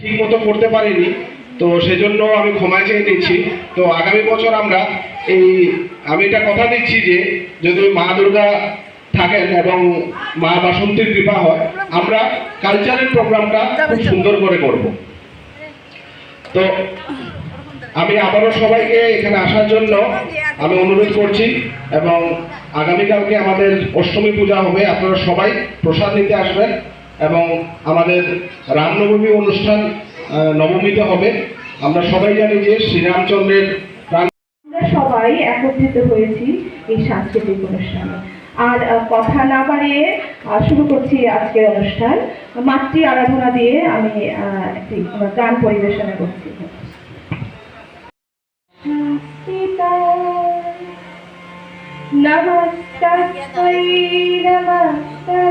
ঠিক মতো করতে পারিনি। তো সেজন্য আমি ক্ষমা চেয়ে নিচ্ছি। তো আগামী বছর আমরা এই, আমি এটা কথা দিচ্ছি যে, যদি মা দুর্গা থাকেন এবং মা বাসন্তীর কৃপা হয়, আমরা কালচারাল প্রোগ্রামটা খুব সুন্দর করে করব। তো আমি আবারও সবাইকে এখানে আসার জন্য আমি অনুরোধ করছি এবং আগামীকালকে আমাদের অষ্টমী পূজা হবে, আপনারা সবাই প্রসাদ নিতে আসবেন। এবং আমাদের রামনবমী অনুষ্ঠান নবমীতে হবে। আমরা সবাই জানি যে শ্রীরামচন্দ্রের আমরা সবাই একত্রিত হয়েছি এই সাংস্কৃতিক অনুষ্ঠানে। আর কথা না বাড়িয়ে শুরু করছি আজকের অনুষ্ঠান। মাতৃ আরাধনা দিয়ে আমি একটি গান পরিবেশনা করছি। নমস্কার। নমস্কার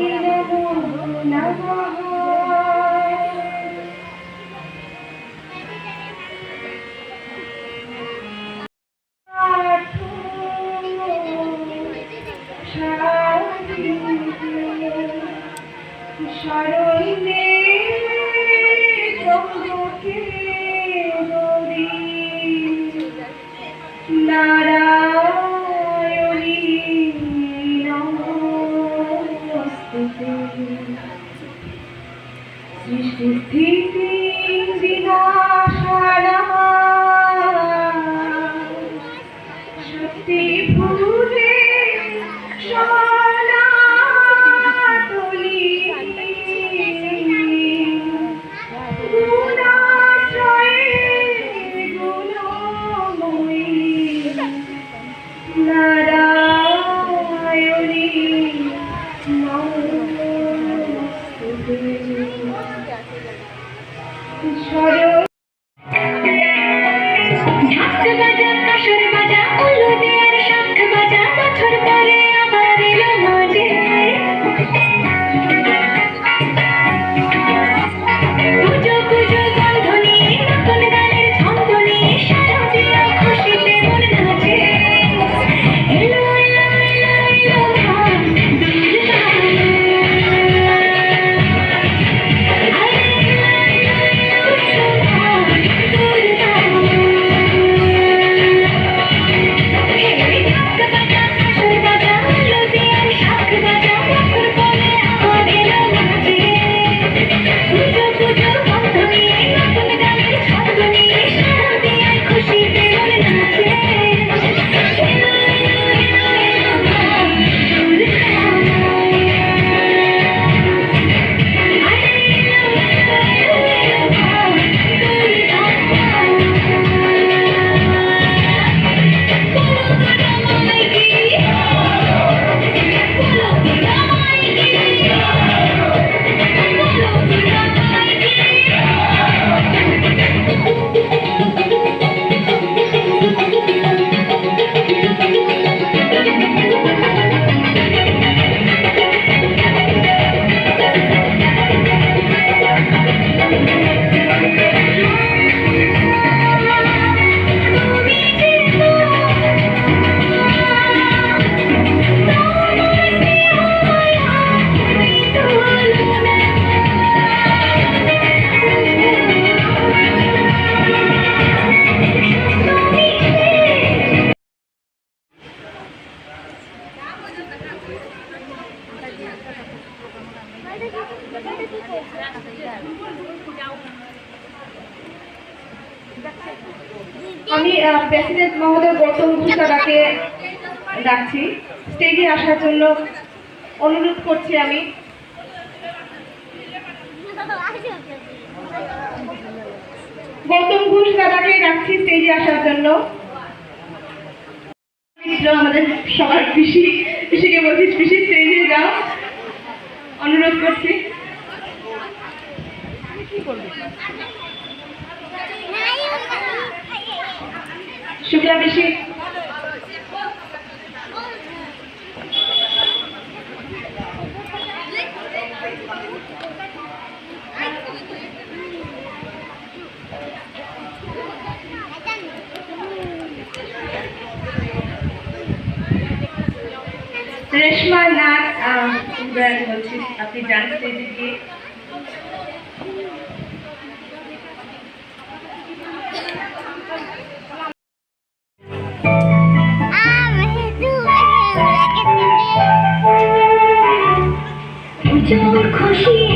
শরণে চম্বকে গৌরী নারায়ণী নমস্তুতে। সৃষ্টি স্থিতি নারায়ণী আমি প্রেসিডেন্ট মহোদয় গৌতম ঘোষাদাকে ডাকছি। স্টেজে আসার জন্য অনুরোধ করছি আমি। গৌতম ঘোষ দাদাকে ডাকছি স্টেজে আসার জন্য। আমাদের সবার পিসি পিসিকে বলছি পিসি স্টেজে যাও। অনুরোধ করছি। সুবিধা বেশি রেশমা নাথ বলছি আপনি জানতে দিদি जो खुशी